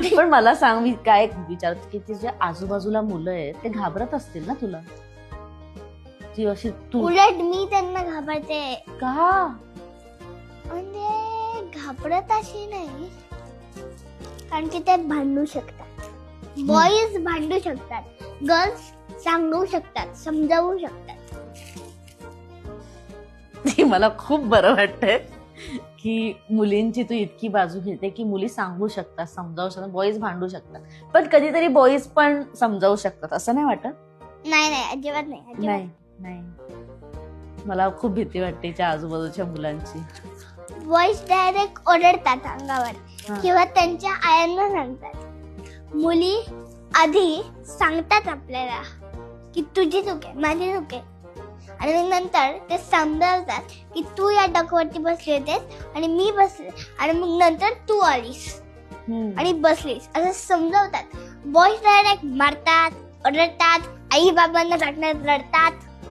पण मला सांग मी काय विचारत की ते जे आजूबाजूला मुलं आहेत ते घाबरत असतील ना तुला? ती अशी तू उलट मी त्यांना घाबरते. का? म्हणजे घाबरत अशी नाही. कारण की ते भांडू शकतात. बॉईज भांडू शकतात. गर्ल्स सांगू शकतात समजावू शकतात. ती मला खूप बरं वाटतंय. की मुलींची तू इतकी बाजू घेते की मुली सांगू शकतात समजावू शकतात बॉईज भांडू शकतात. पण कधीतरी बॉईज पण समजावू शकतात असं नाही वाटत? नाही नाही अजिबात नाही नाही नाही. मला खूप भीती वाटते आजूबाजूच्या मुलांची. बॉईज डायरेक्ट ओरडतात अंगावर. किंवा त्यांच्या आयांना सांगतात. मुली आधी सांगतात आपल्याला की तुझी चूक आहे माझी चूक आहे. आणि नंतर ते समजावतात की तू या डकवरती बसले होतेस आणि मी बसले. आणि मग नंतर तू आलीस. आणि बसलीस. असं समजावतात. बॉईज डायरेक्ट मारतात ओरडतात आई बाबांना रडतात.